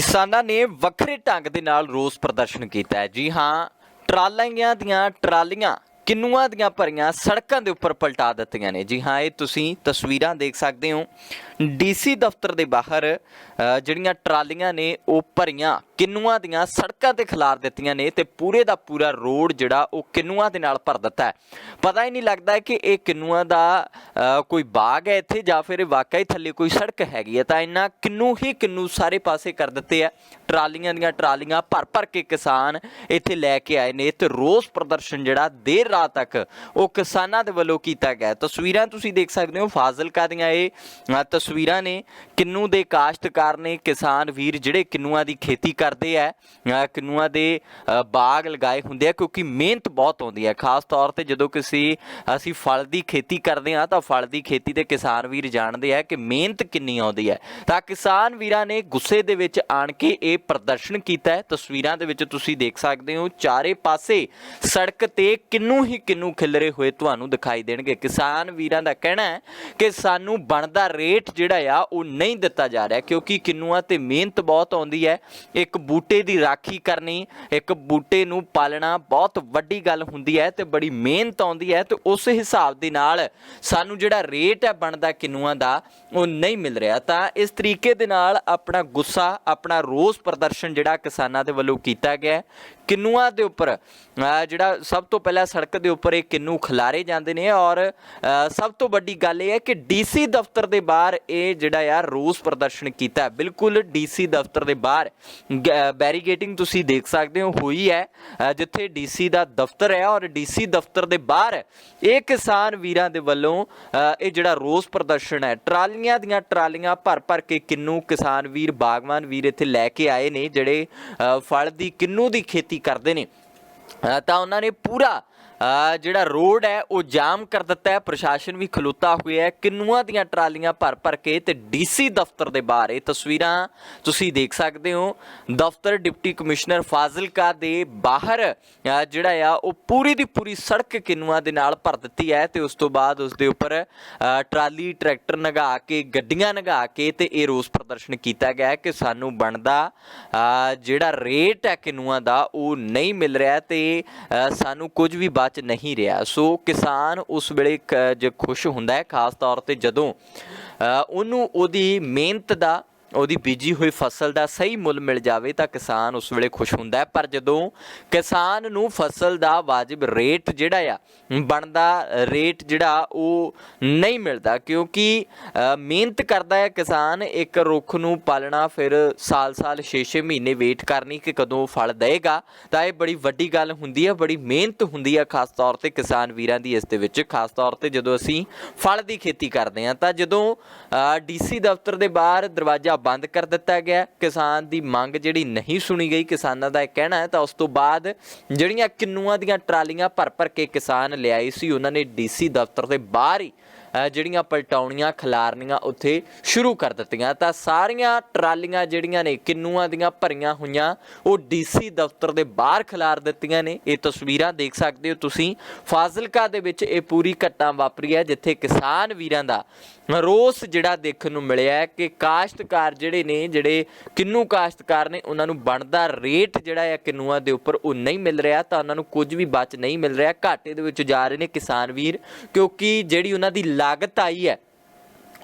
ਕਿਸਾਨਾਂ ਨੇ ਵੱਖਰੇ ਢੰਗ ਦੇ ਨਾਲ ਰੋਸ ਪ੍ਰਦਰਸ਼ਨ ਕੀਤਾ ਹੈ। ਜੀ ਹਾਂ, ਟਰਾਲੀਆਂ ਦੀਆਂ ਟਰਾਲੀਆਂ ਕਿੰਨੂਆਂ ਦੀਆਂ ਭਰੀਆਂ ਸੜਕਾਂ ਦੇ ਉੱਪਰ ਪਲਟਾ ਦਿੱਤੀਆਂ ਨੇ? ਜੀ ਹਾਂ, ਇਹ ਤੁਸੀਂ ਤਸਵੀਰਾਂ ਦੇਖ ਸਕਦੇ ਹੋ। ਡੀਸੀ ਦਫ਼ਤਰ ਦੇ ਬਾਹਰ ਜਿਹੜੀਆਂ ਟਰਾਲੀਆਂ ਨੇ, ਉਹ ਭਰੀਆਂ। ਕਿੰਨੂਆਂ ਦੀਆਂ ਸੜਕਾਂ ਤੇ ਖਿਲਾਰ ਦਿੱਤੀਆਂ ਨੇ ਤੇ ਪੂਰੇ ਦਾ ਪੂਰਾ ਰੋਡ ਜਿਹੜਾ, ਉਹ ਕਿੰਨੂਆਂ ਦੇ ਨਾਲ ਭਰ ਦਿੱਤਾ ਹੈ। ਪਤਾ ਹੀ ਨਹੀਂ ਲੱਗਦਾ ਕਿ ਇਹ ਕਿੰਨੂਆਂ ਦਾ ਕੋਈ ਬਾਗ ਹੈ ਇੱਥੇ ਜਾਂ ਫਿਰ ਇਹ ਵਾਕਈ ਥੱਲੇ ਕੋਈ ਸੜਕ ਹੈਗੀ ਹੈ। ਤਾਂ ਇੰਨਾ ਕਿੰਨੂ ਹੀ ਕਿੰਨੂ ਸਾਰੇ ਪਾਸੇ ਕਰ ਦਿੱਤੇ ਆ ਟਰਾਲੀਆਂ ਦੀਆਂ ਟਰਾਲੀਆਂ ਭਰ ਭਰ ਕੇ ਕਿਸਾਨ ਇੱਥੇ ਲੈ ਕੇ ਆਏ ਨੇ ਤੇ ਰੋਸ ਪ੍ਰਦਰਸ਼ਨ ਜਿਹੜਾ ਦੇਰ ਰਾਤ ਤੱਕ ਉਹ ਕਿਸਾਨਾਂ ਦੇ ਵੱਲੋਂ ਕੀਤਾ ਗਿਆ। ਤਸਵੀਰਾਂ ਤੁਸੀਂ ਦੇਖ ਸਕਦੇ ਹੋ, ਫਾਜ਼ਿਲਕਾ ਦੀਆਂ ਇਹ ਤਸਵੀਰਾਂ ਨੇ ਕਿੰਨੂ ਦੇ ਕਾਸ਼ਤਕਾਰ ਨੇ ਕਿਸਾਨ ਵੀਰ ਜਿਹੜੇ ਕਿੰਨੂਆਂ ਦੀ ਖੇਤੀ ਕਰਦੇ ਆ ਕਿੰਨੂਆਂ ਦੇ ਬਾਗ ਲਗਾਏ ਹੁੰਦੇ ਆ ਕਿਉਂਕਿ ਮਿਹਨਤ ਬਹੁਤ ਆਉਂਦੀ ਹੈ ਖਾਸ ਤੌਰ ਤੇ ਜਦੋਂ ਕਿਸੇ, ਅਸੀਂ ਫਲ ਦੀ ਖੇਤੀ ਕਰਦੇ ਆ ਤਾਂ ਫਲ ਦੀ ਖੇਤੀ ਤੇ ਕਿਸਾਨ ਵੀਰ ਜਾਣਦੇ ਆ ਕਿ ਮਿਹਨਤ ਕਿੰਨੀ ਆਉਂਦੀ ਹੈ ਤਾਂ ਕਿਸਾਨ ਵੀਰਾਂ ਨੇ ਗੁੱਸੇ ਦੇ ਵਿੱਚ ਆਣ ਕੇ ਇਹ ਪ੍ਰਦਰਸ਼ਨ ਕੀਤਾ ਹੈ। ਤਸਵੀਰਾਂ ਦੇ ਵਿੱਚ ਤੁਸੀਂ ਦੇਖ ਸਕਦੇ ਹੋ, ਚਾਰੇ ਪਾਸੇ ਸੜਕ ਤੇ ਕਿੰਨੂ ਹੀ ਕਿੰਨੂ ਖਿਲਰੇ ਹੋਏ ਤੁਹਾਨੂੰ ਦਿਖਾਈ ਦੇਣਗੇ। ਕਿਸਾਨ ਵੀਰਾਂ ਦਾ ਕਹਿਣਾ ਹੈ ਕਿ ਸਾਨੂੰ ਬਣਦਾ ਰੇਟ ਜਿਹੜਾ ਆ, ਉਹ ਨਹੀਂ ਦਿੱਤਾ ਜਾ ਰਿਹਾ ਕਿਉਂਕਿ ਕਿੰਨੂਆਂ ਤੇ ਮਿਹਨਤ ਬਹੁਤ ਆਉਂਦੀ ਹੈ। ਇੱਕ ਬੂਟੇ ਦੀ ਰਾਖੀ ਕਰਨੀ, ਇੱਕ ਬੂਟੇ ਨੂੰ ਪਾਲਣਾ ਬਹੁਤ ਵੱਡੀ ਗੱਲ ਹੁੰਦੀ ਹੈ ਤੇ ਬੜੀ ਮਿਹਨਤ ਆਉਂਦੀ ਹੈ ਤੇ ਉਸ ਹਿਸਾਬ ਦੇ ਨਾਲ ਸਾਨੂੰ ਜਿਹੜਾ ਰੇਟ ਹੈ ਬਣਦਾ ਕਿੰਨੂਆਂ ਦਾ, ਉਹ ਨਹੀਂ ਮਿਲ ਰਿਹਾ। ਤਾਂ ਇਸ ਤਰੀਕੇ ਦੇ ਨਾਲ ਆਪਣਾ ਗੁੱਸਾ, ਆਪਣਾ ਰੋਸ ਪ੍ਰਦਰਸ਼ਨ ਜਿਹੜਾ ਕਿਸਾਨਾਂ ਦੇ ਵੱਲੋਂ ਕੀਤਾ ਗਿਆ ਕਿੰਨੂਆਂ ਦੇ ਉੱਪਰ ਜਿਹੜਾ ਸਭ ਤੋਂ ਪਹਿਲਾਂ ਸੜਕ ਦੇ ਉੱਪਰ ਇਹ ਕਿੰਨੂ ਖਿਲਾਰੇ ਜਾਂਦੇ ਨੇ ਔਰ ਸਭ ਤੋਂ ਵੱਡੀ ਗੱਲ ਇਹ ਹੈ ਕਿ ਡੀਸੀ ਦਫ਼ਤਰ ਦੇ ਬਾਹਰ ਇਹ ਜਿਹੜਾ ਯਾਰ ਰੋਸ ਪ੍ਰਦਰਸ਼ਨ ਕੀਤਾ ਹੈ। ਬਿਲਕੁਲ ਡੀਸੀ ਦਫ਼ਤਰ ਦੇ ਬਾਹਰ ਬੈਰੀਗੇਟਿੰਗ ਤੁਸੀਂ ਦੇਖ ਸਕਦੇ ਹੋ, ਹੋਈ ਹੈ, ਅਹ, ਜਿੱਥੇ ਡੀਸੀ ਦਾ ਦਫ਼ਤਰ ਹੈ ਔਰ ਡੀਸੀ ਦਫ਼ਤਰ ਦੇ ਬਾਹਰ ਇਹ ਕਿਸਾਨ ਵੀਰਾਂ ਦੇ ਵੱਲੋਂ ਇਹ ਜਿਹੜਾ ਰੋਸ ਪ੍ਰਦਰਸ਼ਨ ਹੈ, ਟਰਾਲੀਆਂ ਦੀਆਂ ਟਰਾਲੀਆਂ ਭਰ ਭਰ ਕੇ ਕਿੰਨੂ ਕਿਸਾਨ ਵੀਰ, ਬਾਗਵਾਨ ਵੀਰ ਇੱਥੇ ਲੈ ਕੇ ਆਏ ਨੇ, ਜਿਹੜੇ ਫਲ ਦੀ ਕਿੰਨੂ ਦੀ ਖੇਤੀ ਕਰਦੇ ਨੇ। ਤਾਂ ਉਹਨਾਂ ਨੇ ਪੂਰਾ ਜਿਹੜਾ ਰੋਡ ਹੈ, ਉਹ ਜਾਮ ਕਰ ਦਿੱਤਾ ਹੈ। ਪ੍ਰਸ਼ਾਸਨ ਵੀ ਖਲੋਤਾ ਹੋਇਆ ਹੈ। ਕਿੰਨੂਆਂ ਦੀਆਂ ਟਰਾਲੀਆਂ ਭਰ ਭਰ ਕੇ ਤੇ ਡੀਸੀ ਦਫ਼ਤਰ ਦੇ ਬਾਹਰ ਇਹ ਤਸਵੀਰਾਂ ਤੁਸੀਂ ਦੇਖ ਸਕਦੇ ਹੋ। ਦਫ਼ਤਰ ਡਿਪਟੀ ਕਮਿਸ਼ਨਰ ਫਾਜ਼ਿਲਕਾ ਦੇ ਬਾਹਰ ਜਿਹੜਾ ਆ, ਉਹ ਪੂਰੀ ਦੀ ਪੂਰੀ ਸੜਕ ਕਿੰਨੂਆਂ ਦੇ ਨਾਲ ਭਰ ਦਿੱਤੀ ਹੈ ਤੇ ਉਸ ਤੋਂ ਬਾਅਦ ਉਸ ਦੇ ਉੱਪਰ ਟਰਾਲੀ, ਟਰੈਕਟਰ ਨਗਾ ਕੇ, ਗੱਡੀਆਂ ਨਗਾ ਕੇ ਤੇ ਇਹ ਰੋਸ ਪ੍ਰਦਰਸ਼ਨ ਕੀਤਾ ਗਿਆ ਕਿ ਸਾਨੂੰ ਬਣਦਾ ਜਿਹੜਾ ਰੇਟ ਹੈ ਕਿੰਨੂਆਂ ਦਾ, ਉਹ ਨਹੀਂ ਮਿਲ ਰਿਹਾ ਤੇ ਸਾਨੂੰ ਕੁਝ ਵੀ ਬਚ ਨਹੀਂ ਰਿਹਾ। ਸੋ ਕਿਸਾਨ ਉਸ ਵੇਲੇ ਜੇ ਖੁਸ਼ ਹੁੰਦਾ ਹੈ, ਖਾਸ ਤੌਰ ਤੇ ਜਦੋਂ ਉਹਨੂੰ ਉਹਦੀ ਮਿਹਨਤ ਦਾ ਉਹਦੀ ਬੀਜੀ ਹੋਈ ਫਸਲ ਦਾ ਸਹੀ ਮੁੱਲ ਮਿਲ ਜਾਵੇ ਤਾਂ ਕਿਸਾਨ ਉਸ ਵੇਲੇ ਖੁਸ਼ ਹੁੰਦਾ ਹੈ। ਪਰ ਜਦੋਂ ਕਿਸਾਨ ਨੂੰ ਫਸਲ ਦਾ ਵਾਜਿਬ ਰੇਟ ਜਿਹੜਾ ਆ, ਬਣਦਾ ਰੇਟ ਜਿਹੜਾ ਉਹ ਨਹੀਂ ਮਿਲਦਾ ਕਿਉਂਕਿ ਮਿਹਨਤ ਕਰਦਾ ਹੈ ਕਿਸਾਨ, ਇੱਕ ਰੁੱਖ ਨੂੰ ਪਾਲਣਾ ਫਿਰ ਸਾਲ-ਸਾਲ 6-6 ਮਹੀਨੇ ਵੇਟ ਕਰਨੀ ਕਿ ਕਦੋਂ ਫਲ ਦੇਗਾ ਤਾਂ ਇਹ ਬੜੀ ਵੱਡੀ ਗੱਲ ਹੁੰਦੀ ਹੈ, ਬੜੀ ਮਿਹਨਤ ਹੁੰਦੀ ਹੈ ਖਾਸ ਤੌਰ ਤੇ ਕਿਸਾਨ ਵੀਰਾਂ ਦੀ ਇਸ ਦੇ ਵਿੱਚ। ਖਾਸ ਤੌਰ ਤੇ ਜਦੋਂ ਅਸੀਂ ਫਲ ਦੀ ਖੇਤੀ ਕਰਦੇ ਹਾਂ ਤਾਂ ਜਦੋਂ ਡੀਸੀ ਦਫ਼ਤਰ ਦੇ ਬਾਹਰ ਦਰਵਾਜ਼ਾ ਬੰਦ ਕਰ ਦਿੱਤਾ ਗਿਆ। ਕਿਸਾਨ ਦੀ ਮੰਗ ਜਿਹੜੀ ਨਹੀਂ ਸੁਣੀ ਗਈ, ਕਿਸਾਨਾਂ ਦਾ ਇਹ ਕਹਿਣਾ ਹੈ, ਤਾਂ ਉਸ ਤੋਂ ਬਾਅਦ ਜਿਹੜੀਆਂ ਕਿੰਨੂਆਂ ਦੀਆਂ ਟਰਾਲੀਆਂ ਭਰ ਭਰ ਕੇ ਕਿਸਾਨ ਲਿਆਏ ਸੀ, ਉਹਨਾਂ ਨੇ ਡੀਸੀ ਦਫ਼ਤਰ ਦੇ ਬਾਹਰ ਹੀ ਜਿਹੜੀਆਂ ਪਲਟਾਉਣੀਆਂ, ਖਿਲਾਰਨੀਆਂ ਉੱਥੇ ਸ਼ੁਰੂ ਕਰ ਦਿੱਤੀਆਂ। ਤਾਂ ਸਾਰੀਆਂ ਟਰਾਲੀਆਂ ਜਿਹੜੀਆਂ ਨੇ, ਕਿੰਨੂਆਂ ਦੀਆਂ ਭਰੀਆਂ ਹੋਈਆਂ, ਉਹ ਡੀਸੀ ਦਫ਼ਤਰ ਦੇ ਬਾਹਰ ਖਿਲਾਰ ਦਿੱਤੀਆਂ ਨੇ। ਇਹ ਤਸਵੀਰਾਂ ਦੇਖ ਸਕਦੇ ਹੋ ਤੁਸੀਂ। ਫਾਜ਼ਿਲਕਾ ਦੇ ਵਿੱਚ ਇਹ ਪੂਰੀ ਘਟਨਾ ਵਾਪਰੀ ਹੈ, ਜਿੱਥੇ ਕਿਸਾਨ ਵੀਰਾਂ ਦਾ ਰੋਸ ਜਿਹੜਾ ਦੇਖਣ ਨੂੰ ਮਿਲਿਆ ਕਿ ਕਾਸ਼ਤਕਾਰ ਜਿਹੜੇ ਨੇ, ਜਿਹੜੇ ਕਿੰਨੂ ਕਾਸ਼ਤਕਾਰ ਨੇ, ਉਹਨਾਂ ਨੂੰ ਬਣਦਾ ਰੇਟ ਜਿਹੜਾ ਹੈ ਕਿੰਨੂਆਂ ਦੇ ਉੱਪਰ ਉਹ ਨਹੀਂ ਮਿਲ ਰਿਹਾ, ਤਾਂ ਉਹਨਾਂ ਨੂੰ ਕੁਝ ਵੀ ਬਚ ਨਹੀਂ ਮਿਲ ਰਿਹਾ। ਘਾਟੇ ਦੇ ਵਿੱਚ ਜਾ ਰਹੇ ਨੇ ਕਿਸਾਨ ਵੀਰ, ਕਿਉਂਕਿ ਜਿਹੜੀ ਉਹਨਾਂ ਦੀ ਲਾਗਤ ਆਈ ਹੈ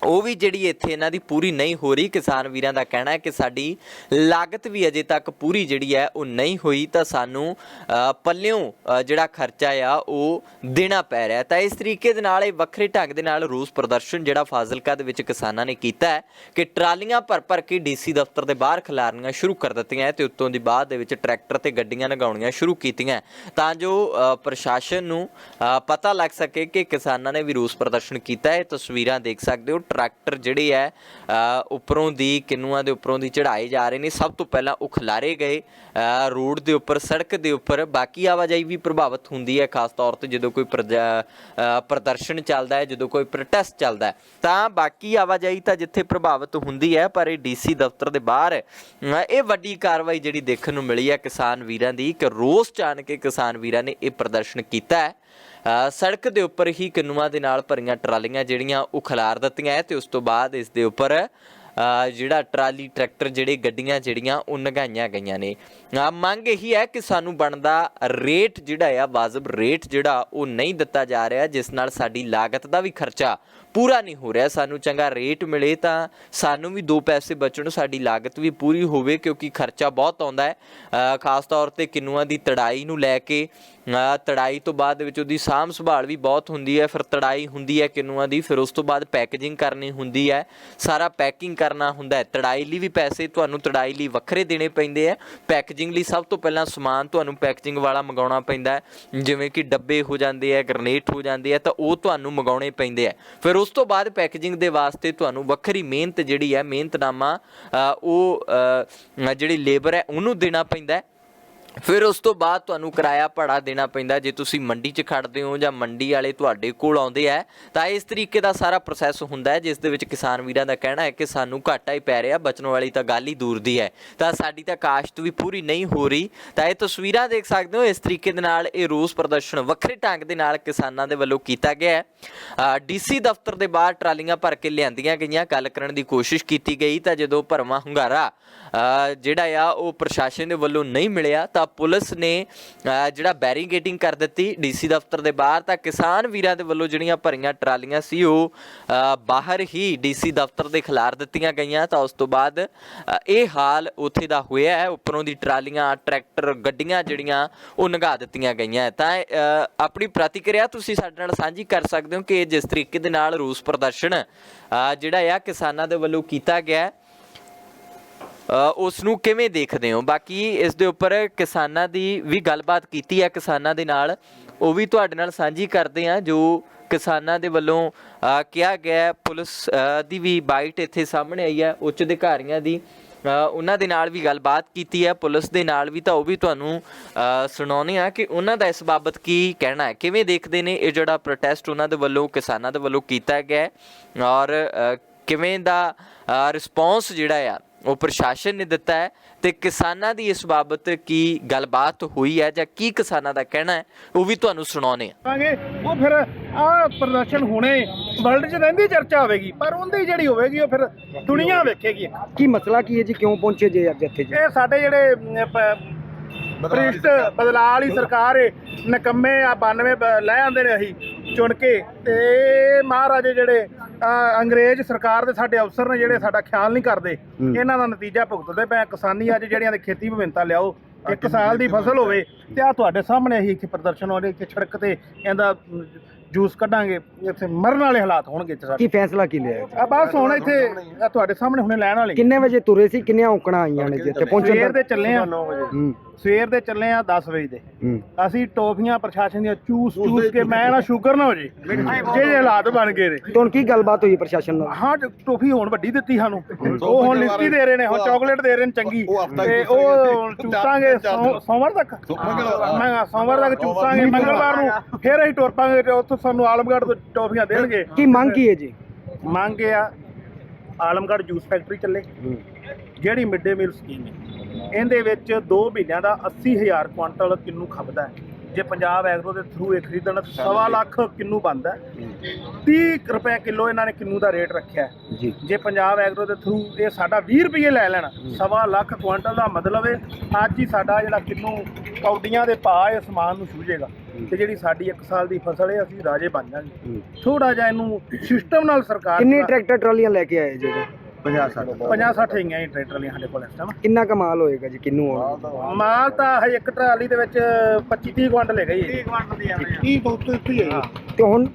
ਉਹ ਵੀ ਜਿਹੜੀ ਇੱਥੇ ਇਹਨਾਂ ਦੀ ਪੂਰੀ ਨਹੀਂ ਹੋ ਰਹੀ, ਕਿਸਾਨ ਵੀਰਾਂ ਦਾ ਕਹਿਣਾ ਹੈ ਕਿ ਸਾਡੀ ਲਾਗਤ ਵੀ ਅਜੇ ਤੱਕ ਪੂਰੀ ਜਿਹੜੀ ਹੈ ਉਹ ਨਹੀਂ ਹੋਈ, ਤਾਂ ਸਾਨੂੰ ਪੱਲਿਓਂ ਜਿਹੜਾ ਖਰਚਾ ਆ, ਉਹ ਦੇਣਾ ਪੈ ਰਿਹਾ ਤਾਂ ਇਸ ਤਰੀਕੇ ਦੇ ਨਾਲ ਇਹ ਵੱਖਰੇ ਢੰਗ ਦੇ ਨਾਲ ਰੋਸ ਪ੍ਰਦਰਸ਼ਨ ਜਿਹੜਾ ਫਾਜ਼ਿਲਕਾ ਦੇ ਵਿੱਚ ਕਿਸਾਨਾਂ ਨੇ ਕੀਤਾ ਹੈ ਕਿ ਟਰਾਲੀਆਂ ਭਰ ਭਰ ਕੇ ਡੀਸੀ ਦਫ਼ਤਰ ਦੇ ਬਾਹਰ ਖਿਲਾਰਨੀਆਂ ਸ਼ੁਰੂ ਕਰ ਦਿੱਤੀਆਂ ਹੈ ਤੇ ਉੱਤੋਂ ਦੀ ਬਾਅਦ ਦੇ ਵਿੱਚ ਟਰੈਕਟਰ ਤੇ ਗੱਡੀਆਂ ਲਗਾਉਣੀਆਂ ਸ਼ੁਰੂ ਕੀਤੀਆਂ ਤਾਂ ਜੋ ਪ੍ਰਸ਼ਾਸਨ ਨੂੰ ਪਤਾ ਲੱਗ ਸਕੇ ਕਿ ਕਿਸਾਨਾਂ ਨੇ ਵੀ ਰੋਸ ਪ੍ਰਦਰਸ਼ਨ ਕੀਤਾ ਹੈ। ਇਹ ਤਸਵੀਰਾਂ ਦੇਖ ਸਕਦੇ ਹੋ ਟਰੈਕਟਰ ਜਿਹੜੇ ਹੈ ਉੱਪਰੋਂ ਦੀ ਕਿੰਨੂਆਂ ਦੇ ਉੱਪਰੋਂ ਦੀ ਚੜਾਏ ਜਾ ਰਹੇ ਨੇ, ਸਭ ਤੋਂ ਪਹਿਲਾਂ ਉਹ ਖਿਲਾਰੇ ਗਏ ਰੋਡ ਦੇ ਉੱਪਰ, ਸੜਕ ਦੇ ਉੱਪਰ, ਬਾਕੀ ਆਵਾਜਾਈ ਵੀ ਪ੍ਰਭਾਵਿਤ ਹੁੰਦੀ ਹੈ ਖਾਸ ਤੌਰ ਤੇ ਜਦੋਂ ਕੋਈ ਪ੍ਰਦਰਸ਼ਨ ਚੱਲਦਾ ਹੈ ਜਦੋਂ ਕੋਈ ਪ੍ਰੋਟੈਸਟ ਚੱਲਦਾ ਤਾਂ ਬਾਕੀ ਆਵਾਜਾਈ ਤਾਂ ਜਿੱਥੇ ਪ੍ਰਭਾਵਿਤ ਹੁੰਦੀ ਹੈ ਪਰ ਇਹ ਡੀਸੀ ਦਫ਼ਤਰ ਦੇ ਬਾਹਰ ਇਹ ਵੱਡੀ ਕਾਰਵਾਈ ਜਿਹੜੀ ਦੇਖਣ ਨੂੰ ਮਿਲੀ ਹੈ ਕਿਸਾਨ ਵੀਰਾਂ ਦੀ ਕਿ ਰੋਸ ਚਾਣ ਕੇ ਕਿਸਾਨ ਵੀਰਾਂ ਨੇ ਇਹ ਪ੍ਰਦਰਸ਼ਨ ਕੀਤਾ ਹੈ ਸੜਕ ਦੇ ਉੱਪਰ ਹੀ ਕਿੰਨੂਆਂ ਦੇ ਨਾਲ ਭਰੀਆਂ ਟਰਾਲੀਆਂ ਜਿਹੜੀਆਂ ਉਹ ਖਿਲਾਰ ਦਿੱਤੀਆਂ ਹੈ ਤੇ ਉਸ ਤੋਂ ਬਾਅਦ ਇਸ ਦੇ ਉੱਪਰ ਜਿਹੜਾ ਟਰਾਲੀ, ਟਰੈਕਟਰ ਜਿਹੜੇ ਗੱਡੀਆਂ ਜਿਹੜੀਆਂ ਉਹ ਨਗਾਈਆਂ ਗਈਆਂ ਨੇ। ਮੰਗ ਇਹੀ ਹੈ ਕਿ ਸਾਨੂੰ ਬਣਦਾ ਰੇਟ ਜਿਹੜਾ ਆ, ਵਾਜਬ ਰੇਟ ਜਿਹੜਾ ਉਹ ਨਹੀਂ ਦਿੱਤਾ ਜਾ ਰਿਹਾ, ਜਿਸ ਨਾਲ ਸਾਡੀ ਲਾਗਤ ਦਾ ਵੀ ਖਰਚਾ ਪੂਰਾ ਨਹੀਂ ਹੋ ਰਿਹਾ। ਸਾਨੂੰ ਚੰਗਾ ਰੇਟ ਮਿਲੇ ਤਾਂ ਸਾਨੂੰ ਵੀ ਦੋ ਪੈਸੇ ਬਚਣ, ਸਾਡੀ ਲਾਗਤ ਵੀ ਪੂਰੀ ਹੋਵੇ ਕਿਉਂਕਿ ਖਰਚਾ ਬਹੁਤ ਆਉਂਦਾ ਹੈ ਖਾਸ ਤੌਰ ਤੇ ਕਿੰਨੂਆਂ ਦੀ ਤੜਾਈ ਨੂੰ ਲੈ ਕੇ ਤੜਾਈ ਤੋਂ ਬਾਅਦ ਵਿੱਚ ਉਹਦੀ ਸਾਂਭ ਸੰਭਾਲ ਵੀ ਬਹੁਤ ਹੁੰਦੀ ਹੈ, ਫਿਰ ਤੜਾਈ ਹੁੰਦੀ ਹੈ ਕਿੰਨੂਆਂ ਦੀ, ਫਿਰ ਉਸ ਤੋਂ ਬਾਅਦ ਪੈਕੇਜਿੰਗ ਕਰਨੀ ਹੁੰਦੀ ਹੈ, ਸਾਰਾ ਪੈਕਿੰਗ ਕਰਨਾ ਹੁੰਦਾ ਹੈ। ਤੜਾਈ ਲਈ ਵੀ ਪੈਸੇ ਤੁਹਾਨੂੰ ਤੜਾਈ ਲਈ ਵੱਖਰੇ ਦੇਣੇ ਪੈਂਦੇ ਆ ਪੈਕੇਜਿੰਗ ਲਈ ਸਭ ਤੋਂ ਪਹਿਲਾਂ ਸਮਾਨ ਤੁਹਾਨੂੰ ਪੈਕੇਜਿੰਗ ਵਾਲਾ ਮੰਗਾਉਣਾ ਪੈਂਦਾ ਹੈ। ਜਿਵੇਂ ਕਿ ਡੱਬੇ ਹੋ ਜਾਂਦੇ ਆ ਗ੍ਰਨੇਟ ਹੋ ਜਾਂਦੇ ਆ ਤਾਂ ਉਹ ਤੁਹਾਨੂੰ ਮੰਗਾਉਣੇ ਪੈਂਦੇ ਆ ਫਿਰ ਉਸ ਤੋਂ ਬਾਅਦ ਪੈਕੇਜਿੰਗ ਦੇ ਵਾਸਤੇ ਤੁਹਾਨੂੰ ਵੱਖਰੀ ਮਿਹਨਤ ਜਿਹੜੀ ਹੈ, ਮਿਹਨਤਨਾਮਾ ਉਹ ਜਿਹੜੀ ਲੇਬਰ ਹੈ, ਉਹਨੂੰ ਦੇਣਾ ਪੈਂਦਾ ਫਿਰ ਉਸ ਤੋਂ ਬਾਅਦ ਤੁਹਾਨੂੰ ਕਿਰਾਇਆ ਭਾੜਾ ਦੇਣਾ ਪੈਂਦਾ ਜੇ ਤੁਸੀਂ ਮੰਡੀ 'ਚ ਖੜਦੇ ਹੋ ਜਾਂ ਮੰਡੀ ਵਾਲੇ ਤੁਹਾਡੇ ਕੋਲ ਆਉਂਦੇ ਆ, ਤਾਂ ਇਸ ਤਰੀਕੇ ਦਾ ਸਾਰਾ ਪ੍ਰੋਸੈਸ ਹੁੰਦਾ ਹੈ, ਜਿਸ ਦੇ ਵਿੱਚ ਕਿਸਾਨ ਵੀਰਾਂ ਦਾ ਕਹਿਣਾ ਹੈ ਕਿ ਸਾਨੂੰ ਘਾਟਾ ਹੀ ਪੈ ਰਿਹਾ, ਬਚਣ ਵਾਲੀ ਤਾਂ ਗੱਲ ਹੀ ਦੂਰ ਦੀ ਹੈ। ਤਾਂ ਸਾਡੀ ਤਾਂ ਕਾਸ਼ਤ ਵੀ ਪੂਰੀ ਨਹੀਂ ਹੋ ਰਹੀ। ਤਾਂ ਇਹ ਤਸਵੀਰਾਂ ਦੇਖ ਸਕਦੇ ਹੋ, ਇਸ ਤਰੀਕੇ ਦੇ ਨਾਲ ਇਹ ਰੋਸ ਪ੍ਰਦਰਸ਼ਨ ਵੱਖਰੇ ਢੰਗ ਦੇ ਨਾਲ ਕਿਸਾਨਾਂ ਦੇ ਵੱਲੋਂ ਕੀਤਾ ਗਿਆ ਹੈ। ਡੀਸੀ ਦਫ਼ਤਰ ਦੇ ਬਾਹਰ ਟਰਾਲੀਆਂ ਭਰ ਕੇ ਲਿਆਂਦੀਆਂ ਗਈਆਂ, ਗੱਲ ਕਰਨ ਦੀ ਕੋਸ਼ਿਸ਼ ਕੀਤੀ ਗਈ ਤਾਂ ਜਦੋਂ ਭਰਵਾਂ ਹੁੰਗਾਰਾ ਜਿਹੜਾ ਆ, ਉਹ ਪ੍ਰਸ਼ਾਸਨ ਦੇ ਵੱਲੋਂ ਨਹੀਂ ਮਿਲਿਆ, ਤਾਂ ਪੁਲਿਸ ਨੇ ਜਿਹੜਾ ਬੈਰੀਗੇਟਿੰਗ ਕਰ ਦਿੱਤੀ ਡੀਸੀ ਦਫ਼ਤਰ ਦੇ ਬਾਹਰ, ਤਾਂ ਕਿਸਾਨ ਵੀਰਾਂ ਦੇ ਵੱਲੋਂ ਜਿਹੜੀਆਂ ਭਰੀਆਂ ਟਰਾਲੀਆਂ ਸੀ ਉਹ ਬਾਹਰ ਹੀ ਡੀਸੀ ਦਫ਼ਤਰ ਦੇ ਖਿਲਾਰ ਦਿੱਤੀਆਂ ਗਈਆਂ। ਤਾਂ ਉਸ ਤੋਂ ਬਾਅਦ ਇਹ ਹਾਲ ਉੱਥੇ ਦਾ ਹੋਇਆ ਹੈ। ਉੱਪਰੋਂ ਦੀ ਟਰਾਲੀਆਂ, ਟਰੈਕਟਰ, ਗੱਡੀਆਂ ਜਿਹੜੀਆਂ, ਉਹ ਨਗਾ ਦਿੱਤੀਆਂ ਗਈਆਂ ਤਾਂ ਆਪਣੀ ਪ੍ਰਤੀਕਿਰਿਆ ਤੁਸੀਂ ਸਾਡੇ ਨਾਲ ਸਾਂਝੀ ਕਰ ਸਕਦੇ ਹੋ ਕਿ ਜਿਸ ਤਰੀਕੇ ਦੇ ਨਾਲ ਰੋਸ ਪ੍ਰਦਰਸ਼ਨ ਜਿਹੜਾ ਆ ਕਿਸਾਨਾਂ ਦੇ ਵੱਲੋਂ ਕੀਤਾ ਗਿਆ ਉਸ ਨੂੰ ਕਿਵੇਂ ਦੇਖਦੇ ਹੋ? ਬਾਕੀ ਇਸ ਦੇ ਉੱਪਰ ਕਿਸਾਨਾਂ ਦੀ ਵੀ ਗੱਲਬਾਤ ਕੀਤੀ ਹੈ ਕਿਸਾਨਾਂ ਦੇ ਨਾਲ। ਉਹ ਵੀ ਤੁਹਾਡੇ ਨਾਲ ਸਾਂਝੀ ਕਰਦੇ ਆ ਜੋ ਕਿਸਾਨਾਂ ਦੇ ਵੱਲੋਂ ਕਿਹਾ ਗਿਆ ਪੁਲਿਸ ਦੀ ਵੀ ਬਾਈਟ ਇੱਥੇ ਸਾਹਮਣੇ ਆਈ ਹੈ। ਉੱਚ ਅਧਿਕਾਰੀਆਂ ਦੀ ਉਹਨਾਂ ਦੇ ਨਾਲ ਵੀ ਗੱਲਬਾਤ ਕੀਤੀ ਹੈ। ਪੁਲਿਸ ਦੇ ਨਾਲ ਵੀ ਤਾਂ ਉਹ ਵੀ ਤੁਹਾਨੂੰ ਅ, ਸੁਣਾਉਂਦੇ ਆ ਕਿ ਉਹਨਾਂ ਦਾ ਇਸ ਬਾਬਤ ਕੀ ਕਹਿਣਾ ਹੈ। ਕਿਵੇਂ ਦੇਖਦੇ ਨੇ ਇਹ ਜਿਹੜਾ ਪ੍ਰੋਟੈਸਟ ਉਹਨਾਂ ਦੇ ਵੱਲੋਂ ਕਿਸਾਨਾਂ ਦੇ ਵੱਲੋਂ ਕੀਤਾ ਗਿਆ ਔਰ ਕਿਵੇਂ ਦਾ ਰਿਸਪੌਂਸ ਜਿਹੜਾ ਆ ਉਹ ਪ੍ਰਸ਼ਾਸਨ ਨੇ ਦਿੱਤਾ ਹੈ ਤੇ ਕਿਸਾਨਾਂ ਦੀ ਇਸ ਬਾਬਤ ਕੀ ਗੱਲਬਾਤ ਹੋਈ ਹੈ ਜਾਂ ਕੀ ਕਿਸਾਨਾਂ ਦਾ ਕਹਿਣਾ ਹੈ ਉਹ ਵੀ ਤੁਹਾਨੂੰ ਸੁਣਾਉਣੇ ਆ ਕਰਾਂਗੇ। ਉਹ ਫਿਰ ਆ ਪ੍ਰਦਰਸ਼ਨ ਹੋਣੇ ਵਰਲਡ 'ਚ ਰਹਿੰਦੀ ਚਰਚਾ ਹੋਵੇਗੀ ਪਰ ਉਹਦੀ ਜਿਹੜੀ ਹੋਵੇਗੀ ਉਹ ਫਿਰ ਦੁਨੀਆ ਵੇਖੇਗੀ। ਕੀ ਮਸਲਾ ਕੀ ਹੈ ਜੀ? ਕਿਉਂ ਪਹੁੰਚੇ ਜੇ ਅੱਜ ਇੱਥੇ ਜੀ? ਇਹ ਸਾਡੇ ਜਿਹੜੇ ਪ੍ਰਿਸ਼ਟ ਬਦਲਾਅ ਵਾਲੀ ਸਰਕਾਰ ਏ ਨਕੰਮੇ ਆ 92 ਬ- ਲੈ ਆਂਦੇ ਨੇ ਅਸੀਂ ਚੁਣ ਕੇ। ਤੇ ਇਹ ਮਹਾਰਾਜੇ ਜਿਹੜੇ ਅੰਗਰੇਜ਼ ਸਰਕਾਰ ਦੇ ਸਾਡੇ ਅਫਸਰ ਨੇ ਜਿਹੜੇ ਸਾਡਾ ਖਿਆਲ ਨਹੀਂ ਕਰਦੇ ਇਹਨਾਂ ਦਾ ਨਤੀਜਾ ਭੁਗਤਦੇ ਪਏ। ਕਿਸਾਨੀ ਅੱਜ ਜਿਹੜੀਆਂ ਦੇ ਖੇਤੀ ਵਿਭਿੰਨਤਾ ਲਿਆਓ ਇੱਕ ਸਾਲ ਦੀ ਫਸਲ ਹੋਵੇ ਤੇ ਆ ਤੁਹਾਡੇ ਸਾਹਮਣੇ ਅਸੀਂ ਇੱਥੇ ਪ੍ਰਦਰਸ਼ਨ ਹੋ ਰਹੇ ਇੱਥੇ ਸੜਕ ਤੇ ਇਹਦਾ ਅਮ, ਜੂਸ ਕੱਢਾਂਗੇ ਇੱਥੇ ਮਰਨ ਵਾਲੇ ਹਾਲਾਤ ਹੋਣਗੇ ਇੱਥੇ ਸਾਡੇ। ਕੀ ਫੈਸਲਾ ਕੀ ਲਿਆ ਆ ਬਸ ਹੁਣ ਇੱਥੇ ਆਹ ਤੁਹਾਡੇ ਸਾਹਮਣੇ ਹੁਣੇ ਲੈਣ ਵਾਲੇ। ਕਿੰਨੇ ਵਜੇ ਤੁਰੇ ਸੀ ਕਿੰਨੀਆਂ ਔਕੜਾਂ ਆਈਆਂ ਨੇ ਜੀ ਇੱਥੇ? ਪਹੁੰਚਣ ਸਵੇਰ ਦੇ ਤੱਕ ਚੱਲੇ ਆ। ਹੂੰ। ਸਵੇਰ ਦੇ ਚੱਲੇ ਆ 10 ਵਜੇ ਦੇ। ਹੂੰ। ਅਸੀਂ ਟੋਫੀਆਂ ਪ੍ਰਸ਼ਾਸਨ ਦੀਆਂ ਚੂਸ ਚੂਸ ਕੇ ਮੈਂ ਨਾ ਸ਼ੂਗਰ ਨਾ ਹੋ ਜੇ। ਜਿਹੜੇ ਹਾਲਾਤ ਬਣ ਗਏ ਨੇ। ਤੇ ਹੁਣ ਕੀ ਗੱਲਬਾਤ ਹੋਈ ਪ੍ਰਸ਼ਾਸਨ ਨਾਲ? ਹਾਂ ਟ- ਟੋਫੀ ਹੁਣ ਵੱਡੀ ਦਿੱਤੀ ਸਾਨੂੰ। ਉਹ ਹੁਣ ਲਿਸਟੀ ਦੇ ਰਹੇ ਨੇ ਹੁਣ ਚਾਕਲੇਟ ਦੇ ਰਹੇ ਨੇ ਚੰਗੀ। ਤੇ ਉਹ ਚੂਸਾਂਗੇ ਸੋਮ- ਸੋਮਵਾਰ ਤੱਕ? ਮੈਂ ਸੋਮਵਾਰ ਤੱਕ ਚੂਸਾਂਗੇ ਮੰਗਲਵਾਰ ਨੂੰ ਫਿਰ ਅਸੀਂ ਟੁਰ ਪਾਂਗੇ ਤੇ ਉੱਥੋਂ ਸਾਨੂੰ ਆਲਮਗੜ੍ਹ ਤੋਂ ਟੋਫੀਆਂ ਦੇਣਗੇ। ਕੀ ਮੰਗ ਕੀ ਹੈ ਜੀ? ਮੰਗ ਇਹ ਆ ਆਲਮਗੜ੍ਹ ਜੂਸ ਫੈਕਟਰੀ ਚੱਲੇ। ਜਿਹੜੀ ਮਿਡ ਡੇ ਮੀਲ ਸਕੀਮ ਹੈ। ਇਹਦੇ ਵਿੱਚ 2 ਮਹੀਨਿਆਂ ਦਾ 80000 ਕੁਆਂਟਲ ਕਿੰਨੂ ਖਪਦਾ ਹੈ। ਜੇ ਪੰਜਾਬ ਐਗਰੋ ਦੇ ਥਰੂ ਇਹ ਖਰੀਦਣ ਤਾਂ ਸਵਾ ਲੱਖ ਕਿੰਨੂ ਬਣਦਾ ਹੈ। 30 ਰੁਪਏ ਕਿਲੋ ਇਹਨਾਂ ਨੇ ਕਿੰਨੂ ਦਾ ਰੇਟ ਰੱਖਿਆ ਜੀ। ਪੰਜਾਬ ਐਗਰੋ ਦੇ ਥਰੂ ਇਹ ਸਾਡਾ 20 ਰੁਪਏ ਲੈ ਲੈਣ ਸਵਾ ਲੱਖ ਕੁਆਂਟਲ ਦਾ ਮਤਲਬ ਹੈ ਅੱਜ ਹੀ ਸਾਡਾ ਜਿਹੜਾ ਕਿੰਨੂ ਕੌਡੀਆਂ ਦੇ ਭਾਅ ਇਹ ਸਮਾਨ ਨੂੰ ਛੂਜੇਗਾ ਤੇ ਜਿਹੜੀ ਸਾਡੀ 1 ਸਾਲ ਦੀ ਫਸਲ ਹੈ ਅਸੀਂ ਰਾਜੇ ਬਣ ਜਾਾਂਗੇ ਥੋੜਾ ਜਿਹਾ ਇਹਨੂੰ ਸਿਸਟਮ ਨਾਲ ਸਰਕਾਰ ਕਿੰਨੇ ਟਰੈਕਟਰ ਟਰਾਲੀਆਂ ਲੈ ਕੇ ਆਏ ਜੀ? 50 60 ਹੈਗੀਆਂ ਜੀ ਟਰੈਕਟਰ ਵਾਲੀਆਂ ਸਾਡੇ ਕੋਲ ਇਸ ਟਾਈਮ ਕਿੰਨਾ ਕਮਾਲ ਹੋਏਗਾ ਜੀ? ਕਿੰਨੂ ਆਉਣਾ? ਮਾਲ ਤਾਂ ਹਜੇ ਇੱਕ ਟਰਾਲੀ ਦੇ ਵਿੱਚ 25 30 ਕੁਆਂਟਲ ਹੈਗਾ ਜੀ। 30 ਕੁਆਂਟਲ ਦੀ ਆਵੇ 30 ਬਹੁਤ ਇੱਥੇ ਹੈ ਤੇ ਹੁਣ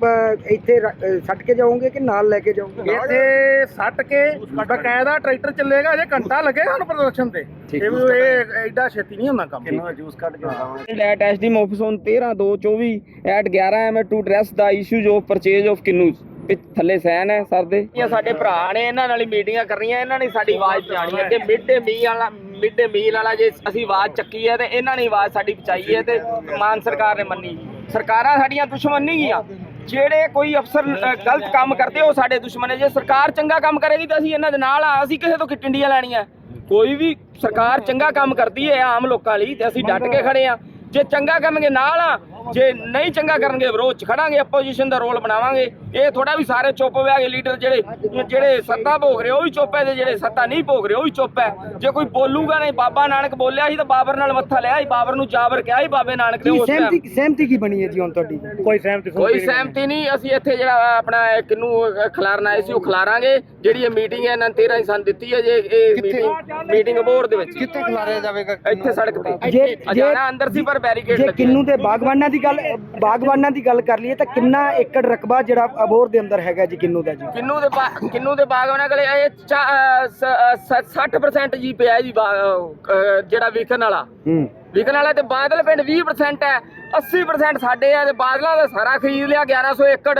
ਇੱਥੇ ਛੱਡ ਕੇ ਜਾਓਗੇ ਕਿ ਨਾਲ ਲੈ ਕੇ ਜਾਓਗੇ? ਇੱਥੇ ਸੱਟ ਕੇ ਬਕਾਇਦਾ ਟਰੈਕਟਰ ਚੱਲੇਗਾ ਜੇ ਘੰਟਾ ਲੱਗੇਗਾ ਸਾਨੂੰ ਪ੍ਰਦਰਸ਼ਨ ਤੇ। ਠੀਕ। ਇਹ ਵੀ ਇਹ ਐਡਾ ਛੇਤੀ ਨਹੀਂ ਹੁੰਦਾ ਕੰਮ। ਜੂਸ ਕੱਢ ਕੇ at SD office on 13 2 24 at 11 am to address the issues of purchase of kinnus ਵਿੱਚ ਥੱਲੇ ਸੈਨ ਹੈ ਸਰ ਦੇ? ਇਹ ਸਾਡੇ ਭਰਾ ਨੇ ਇਹਨਾਂ ਨਾਲ ਹੀ ਮੀਟਿੰਗਾਂ ਕਰਨੀਆਂ, ਇਹਨਾਂ ਨੇ ਸਾਡੀ ਆਵਾਜ਼ ਪਹੁੰਚਾਉਣੀ ਹੈ। ਕਿ ਮਿਡ ਡੇ ਮੀਲ ਵਾਲਾ, ਮਿਡ ਡੇ ਮੀਲ ਵਾਲਾ ਜੇ ਅਸੀਂ ਆਵਾਜ਼ ਚੱਕੀ ਹੈ ਤੇ ਇਹਨਾਂ ਨੇ ਆਵਾਜ਼ ਸਾਡੀ ਪਹੁੰਚਾਈ ਹੈ ਤੇ ਮਾਨ ਸਰਕਾਰ ਨੇ ਮੰਨੀ। ਸਰਕਾਰਾਂ ਸਾਡੀਆਂ ਦੁਸ਼ਮਣ ਨਹੀਂ ਗੀਆਂ। ਜਿਹੜੇ ਕੋਈ ਅਫਸਰ ਗਲਤ ਕੰਮ ਕਰਦੇ, ਉਹ ਸਾਡੇ ਦੁਸ਼ਮਣ ਨੇ। ਜੇ ਸਰਕਾਰ ਚੰਗਾ ਕੰਮ ਕਰੇਗੀ ਤਾਂ ਅਸੀਂ ਇਹਨਾਂ ਦੇ ਨਾਲ ਆ। ਅਸੀਂ ਕਿਸੇ ਤੋਂ ਕਿਟੰਡੀਆਂ ਲੈਣੀਆਂ ਕੋਈ ਵੀ ਸਰਕਾਰ ਚੰਗਾ ਕੰਮ ਕਰਦੀ ਹੈ ਆਮ ਲੋਕਾਂ ਲਈ ਤੇ ਅਸੀਂ ਡਟ ਕੇ ਖੜੇ ਆ ਜੇ ਚੰਗਾ ਕਰਨਗੇ, ਨਾਲ ਆ। ਜੇ ਨਹੀਂ ਚੰਗਾ ਕਰਨਗੇ ਵਿਰੋਧ ਚ ਖੜਾਂਗੇ ਆਪੋਜੀਸ਼ਨ ਦਾ ਰੋਲ ਬਣਾਵਾਂਗੇ। ਇਹ ਥੋੜਾ ਵੀ ਸਾਰੇ ਚੁੱਪ ਵਿਆ ਕੇ ਲੀਡਰ ਜਿਹੜੇ ਜਿਹੜੇ ਸੱਤਾ ਭੋਗ ਰਹੇ ਉਹ ਵੀ ਚੁੱਪ ਹੈ ਤੇ ਜਿਹੜੇ ਸੱਤਾ ਨਹੀਂ ਭੋਗ ਰਹੇ ਉਹ ਵੀ ਚੁੱਪ ਹੈ। ਜੇ ਕੋਈ ਬੋਲੂਗਾ ਨਹੀਂ ਬਾਬਾ ਨਾਨਕ ਬੋਲਿਆ ਸੀ ਤਾਂ ਬਾਬਰ ਨਾਲ ਮੱਥਾ ਲਿਆ ਸੀ ਬਾਬਰ ਨੂੰ ਜਾਬਰ ਕਿਹਾ ਸੀ ਬਾਬੇ ਨਾਨਕ ਨੇ ਉਸ। ਸਹਿਮਤੀ ਸਹਿਮਤੀ ਕੀ ਬਣੀ ਹੈ ਜੀ ਹੁਣ ਤੁਹਾਡੀ? ਕੋਈ ਸਹਿਮਤੀ ਕੋਈ ਸਹਿਮਤੀ ਨਹੀਂ ਅਸੀਂ ਇੱਥੇ ਜਿਹੜਾ ਆਪਣਾ ਕਿਨੂੰ ਖਿਲਾਰਨ ਆਏ ਸੀ ਉਹ ਖਿਲਾਰਾਂਗੇ। ਜਿਹੜੀ ਇਹ ਮੀਟਿੰਗ ਹੈ ਇਹਨਾਂ ਨੇ 13 ਇਨਸਾਨ ਦਿੱਤੀ ਹੈ ਜੇ ਇਹ ਮੀਟਿੰਗ ਮੀਟਿੰਗ ਬੋਰ ਦੇ ਵਿੱਚ। ਕਿੱਥੇ ਖਿਲਾਰਿਆ ਜਾਵੇਗਾ? ਇੱਥੇ ਸੜਕ ਤੇ। ਜੇ ਅਜਾਣਾ ਅੰਦਰ ਸੀ ਪਰ ਬੈਰੀਕੇਡ ਜੇ ਲੱਗੇ ਕਿੰਨੂ ਤੇ ਬਾਗਬਾਨਾਂ ਦੀ ਗੱਲ ਬਾਗਬਾਨਾਂ ਦੀ ਗੱਲ ਕਰ ਲਈਏ ਤਾਂ ਕਿੰਨਾ ਏਕੜ ਰਕਬਾ ਜਿਹੜਾ ਅਬੋਰ ਦੇ ਅੰਦਰ ਹੈਗਾ ਜੀ ਕਿੰਨੂ ਦਾ ਜੀ? ਕਿੰਨੂ ਦੇ ਬਾ- ਕਿੰਨੂ ਦੇ ਬਾਗ ਉਹਨਾਂ ਕੋਲੇ ਇਹ ਚਾ- ਅਹ ਸ- ਅਹ ਸ- 60% ਜੀ ਪਿਆ ਜੀ ਬਾਗ, ਅਹ, ਜਿਹੜਾ ਵਿਕਣ ਵਾਲਾ। ਹੂੰ। ਵਿਕਣ ਵਾਲਾ ਤੇ ਬਾਦਲ ਪਿੰਡ 20% ਹੈ। 80% ਸਾਡੇ ਆ ਤੇ ਬਾਦਲਾਂ ਦਾ ਸਾਰਾ ਖਰੀਦ ਲਿਆ 1100 ਏਕੜ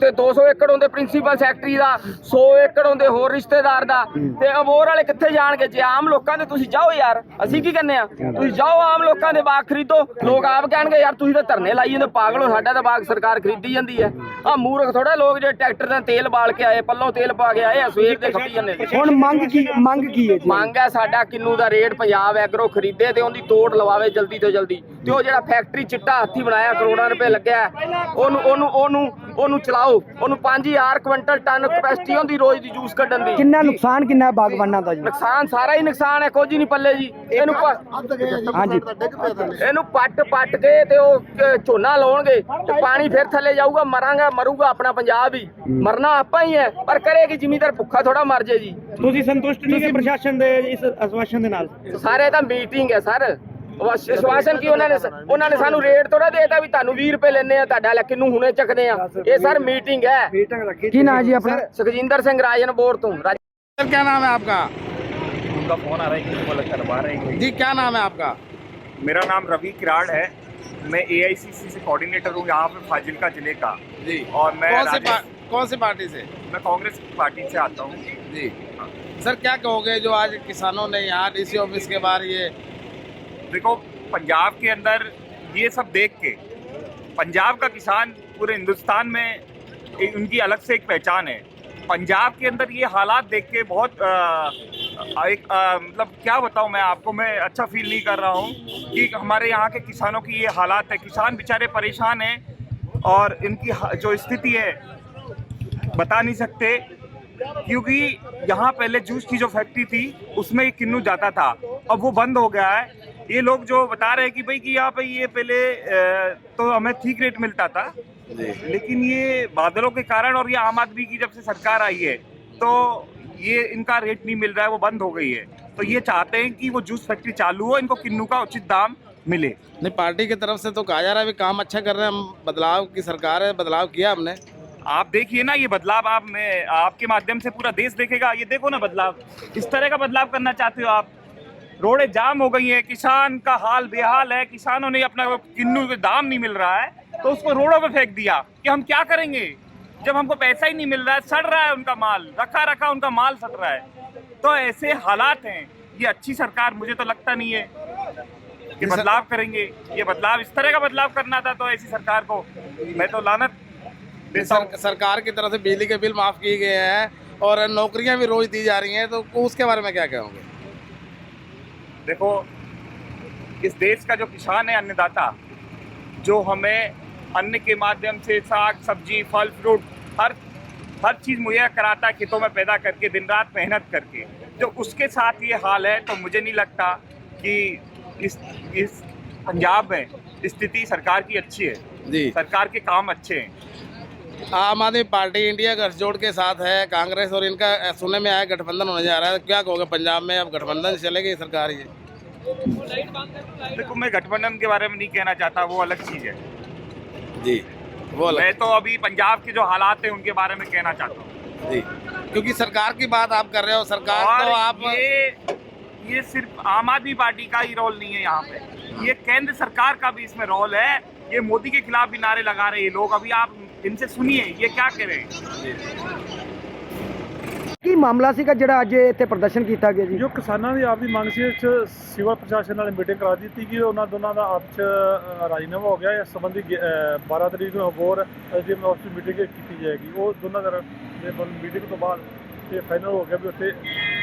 ਤੇ 200 ਏਕੜ ਹੁੰਦੇ ਪ੍ਰਿੰਸੀਪਲ ਸੈਕਟਰੀ ਦਾ 100 ਏਕੜ ਹੁੰਦੇ ਹੋਰ ਰਿਸ਼ਤੇਦਾਰ ਦਾ। ਤੇ ਅਬੋਰ ਵਾਲੇ ਕਿੱਥੇ ਜਾਣਗੇ? ਜੇ ਆਮ ਲੋਕਾਂ ਦੇ ਤੁਸੀਂ ਜਾਓ ਯਾਰ ਅਸੀਂ ਕੀ ਕਹਿੰਨੇ ਆ? ਤੁਸੀਂ ਜਾਓ ਆਮ ਲੋਕਾਂ ਦੇ ਬਾਗ ਖਰੀਦੋ ਲੋਕ ਆਪ ਕਹਿਣਗੇ ਯਾਰ ਤੁਸੀਂ ਤਾਂ ਧਰਨੇ ਲਾਈ ਜਾਂਦੇ ਪਾਗਲ ਹੋ ਸਾਡਾ ਤਾਂ ਬਾਗ ਸਰਕਾਰ ਖਰੀਦੀ ਜਾਂਦੀ ਹੈ। ਆ ਮੂਰਖ ਥੋੜਾ ਲੋਕ ਜੇ ਟਰੈਕਟਰ ਦਾ ਤੇਲ ਬਾਲ ਕੇ ਆਏ ਪੱਲੋਂ ਤੇਲ ਪਾ ਕੇ ਆਏ ਆ ਸਵੇਰ ਦੇ ਖੱਪੀ ਜਾਂਦੇ। ਹੁਣ ਮੰਗ ਕੀ ਮੰਗ ਕੀ ਹੈ ਜੀ? ਮੰਗ ਹੈ ਸਾਡਾ ਕਿੰਨੂ ਦਾ ਰੇਟ ਪੰਜਾਬ ਐਗਰੋ ਖਰੀਦੇ ਤੇ ਉਹਦੀ ਤੋੜ ਲਵਾਵੇ ਜਲਦੀ ਤੋਂ ਜਲਦੀ। ਤੇ ਉਹ ਜਿਹੜਾ ਫੈਕਟਰੀ ਚਿੱਟਾ ਹੱਥੀ ਬਣਾਇਆ ਕਰੋੜਾਂ ਰੁਪਏ ਲੱਗਿਆ। ਉਹਨੂੰ ਉਹਨੂੰ ਉਹਨੂੰ ਉਹਨੂੰ ਚਲਾਓ। ਉਹਨੂੰ 5000 ਕੁਇੰਟਲ ਟਨ ਕਪੈਸਿਟੀ ਹੁੰਦੀ ਰੋਜ਼ ਦੀ ਜੂਸ ਕੱਢਣ ਦੀ। ਕਿੰਨਾ ਨੁਕਸਾਨ ਕਿੰਨਾ ਹੈ ਬਾਗਬਾਨਾਂ ਦਾ ਜੀ? ਨੁਕਸਾਨ ਸਾਰਾ ਹੀ ਨੁਕਸਾਨ ਹੈ ਕੁਝ ਹੀ ਨਹੀਂ ਪੱਲੇ ਜੀ। ਇਹਨੂੰ ਹਾਂਜੀ। ਇਹਨੂੰ ਪੱਟ ਪੱਟ ਕੇ ਤੇ ਉਹ ਝੋਨਾ ਲਾਉਣਗੇ ਤੇ ਪਾਣੀ ਫਿਰ ਥੱਲੇ ਜਾਊਗਾ ਮਰਾਂਗਾ ਮਰੂਗਾ ਆਪਣਾ ਪੰਜਾਬ ਹੀ। ਮਰਨਾ ਆਪਾਂ ਹੀ ਹੈ ਪਰ ਕਰੇਗੀ ਜ਼ਿਮੀਦਾਰ ਭੁੱਖਾ ਥੋੜਾ ਮਰ ਜੇ ਜੀ। ਤੁਸੀਂ ਸੰਤੁਸ਼ਟ ਨਹੀਂ ਕਿ ਪ੍ਰਸ਼ਾਸਨ ਦੇ ਇਸ ਅਸਵਾਸ਼ਨ ਦੇ ਨਾਲ? ਸਾਰੇ ਤਾਂ ਮੀਟਿੰਗ ਹੈ ਸਰ। ਵਿਸ਼ਵਾਸਨ ਕੀ ਉਹਨਾਂ ਨੇ ਉਹਨਾਂ ਨੇ ਸਾਨੂੰ ਰੇਟ ਥੋੜਾ ਦੇਤਾ ਵੀ ਤੁਹਾਨੂੰ 20 ਰੁਪਏ ਲੈਣੇ ਆ ਤੁਹਾਡਾ ਲੈ ਕਿਨੂੰ ਹੁਣੇ ਚੱਕਦੇ ਆ ਇਹ ਸਰ ਮੀਟਿੰਗ ਹੈ ਕੀ ਨਾਂ ਜੀ ਆਪਣਾ ਸੁਖਜਿੰਦਰ ਸਿੰਘ ਰਾਜਨ ਬੋਰ ਤੋਂ ਰਾਜ- सर क्या नाम है आपका उनका फोन आ रहा है कि वो लोग करवा रहे हैं कोई। जी क्या नाम है आपका मेरा नाम रवि किराड़ है मैं ए से कोऑर्डिनेटर हूँ यहाँ पे फाजिलका जिले का जी और मैं कौन सी राजेश- पा- कौन सी पार्टी से मैं कांग्रेस पार्टी से आता हूँ जी सर क्या कहोगे जो आज किसानों ने यहाँ डीसी ऑफिस के बाहर ये देखो पंजाब के अंदर ये सब देख के पंजाब का किसान पूरे हिंदुस्तान में उनकी अलग से एक पहचान है। पंजाब के अंदर ये हालात देख के बहुत अ, एक मतलब क्या बताऊँ मैं आपको मैं अच्छा फील नहीं कर रहा हूँ कि हमारे यहाँ के किसानों की ये हालात है। किसान बेचारे परेशान हैं और इनकी जो स्थिति है बता नहीं सकते क्योंकि यहाँ पहले जूस की जो फैक्ट्री थी उसमें किन्नू जाता था। अब वो बंद हो गया है। ये लोग जो बता रहे हैं कि भाई कि यहाँ पे ये पहले तो हमें ठीक रेट मिलता था। लेकिन ये बादलों के कारण और ये आम आदमी की जब से सरकार आई है तो ये इनका रेट नहीं मिल रहा है वो बंद हो गई है। तो ये चाहते हैं कि वो जूस फैक्ट्री चालू हो इनको किन्नू का उचित दाम मिले। नहीं पार्टी की तरफ़ से तो कहा जा रहा है भी काम अच्छा कर रहे हैं हम बदलाव की सरकार है बदलाव किया हमने। आप देखिए ना ये बदलाव आप में आपके माध्यम से पूरा देश देखेगा। ये देखो ना बदलाव इस तरह का बदलाव करना चाहते हो आप? रोडें जाम हो गई हैं किसान का हाल बेहाल है किसानों ने अपना किन्नू के दाम नहीं मिल रहा है तो उसको रोडों पे फेंक दिया कि हम क्या करेंगे? जब हमको पैसा ही नहीं मिल रहा है सड़ रहा है उनका माल रखा रखा उनका माल सड़ रहा है। तो ऐसे हालात हैं ये अच्छी सरकार मुझे तो लगता नहीं है कि बदलाव करेंगे। ये बदलाव इस तरह का बदलाव करना था तो ऐसी सरकार को मैं तो लानत सर, सरकार की तरफ़ से बिजली के बिल माफ़ किए गए हैं और नौकरियाँ भी रोज दी जा रही हैं तो उसके बारे में क्या कहोगे? देखो इस देश का जो किसान है अन्नदाता जो हमें अन्न के माध्यम से साग सब्ज़ी फल फ्रूट हर हर चीज़ मुहैया कराता है खेतों में पैदा करके दिन रात मेहनत करके। जो उसके साथ ये हाल है तो मुझे नहीं लगता कि इस इस पंजाब में स्थिति सरकार की अच्छी है। जी। सरकार के काम अच्छे हैं। आम आदमी पार्टी इंडिया गठजोड़ के साथ है कांग्रेस और इनका सुनने में आया गठबंधन होने जा रहा है। क्या कहोगे पंजाब में अब गठबंधन से चलेगी सरकार ये? देखो मैं गठबंधन के बारे में नहीं कहना चाहता वो अलग चीज़ है। जी वो अलग। मैं तो अभी पंजाब के जो हालात है उनके बारे में कहना चाहता हूँ। जी क्योंकि सरकार की बात आप कर रहे हो सरकार तो आप ये ये सिर्फ़ आम आदमी पार्टी का ही रोल नहीं है यहाँ पे। ये केंद्र सरकार का भी इसमें रोल है। ये मोदी के खिलाफ भी नारे लगा रहे हैं लोग। अभी आप इनसे सुनिए ये क्या कह रहे हैं? ਕੀ ਮਾਮਲਾ ਸੀਗਾ ਜਿਹੜਾ ਅੱਜ ਇੱਥੇ ਪ੍ਰਦਰਸ਼ਨ ਕੀਤਾ ਗਿਆ ਜੀ? ਜੋ ਕਿਸਾਨਾਂ ਦੀ ਆਪਦੀ ਮੰਗ ਸੀ ਇਸ 'ਚ ਸਿਵਲ ਪ੍ਰਸ਼ਾਸਨ ਨਾਲ ਮੀਟਿੰਗ ਕਰਾ ਦਿੱਤੀ ਗਈ। ਉਹਨਾਂ ਦੋਨਾਂ ਦਾ ਆਪਸ 'ਚ ਰਾਜੀਨਾਮਾ ਹੋ ਗਿਆ। ਇਸ ਸੰਬੰਧੀ ਗ- ਅ, 12 ਤਰੀਕ ਨੂੰ ਹੋਰ ਜੇ ਉਸ ਮੀਟਿੰਗ ਕੀਤੀ ਜਾਏਗੀ। ਉਹ ਦੋਨਾਂ ਦਾ ਦੇ ਮੀਟਿੰਗ ਤੋਂ ਬਾਅਦ ਇਹ ਫਾਈਨਲ ਹੋ ਗਿਆ ਵੀ ਉੱਥੇ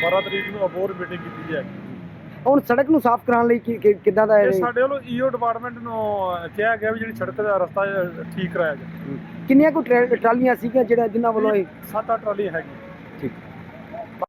12 ਤਰੀਕ ਨੂੰ ਹੋਰ ਮੀਟਿੰਗ ਕੀਤੀ ਜਾਏਗੀ। ਹੁਣ ਸੜਕ ਨੂੰ ਸਾਫ਼ ਕਰਾਉਣ ਲਈ ਕੀ- ਕੀ- ਕਿੱਦਾਂ ਦਾ ਇਹ ਇਹ ਸਾਡੇ ਵੱਲੋਂ ਈਓ ਡਿਪਾਰਟਮੈਂਟ ਨੂੰ ਕਿਹਾ ਗਿਆ ਵੀ ਜਿਹੜੀ ਸੜਕ ਦਾ ਰਸਤਾ ਠੀਕ ਕਰਾਇਆ ਜਾਵੇ ਕਿੰਨੀਆਂ ਕੁ ਟਰੈ- ਟਰਾਲੀਆਂ ਸੀਗੀਆਂ ਜਿਹੜਾ ਜਿਨ੍ਹਾਂ ਵੱਲੋਂ ਇਹ ਸੱਤ ਅੱਠ ਟਰਾਲੀ ਹੈਗੀ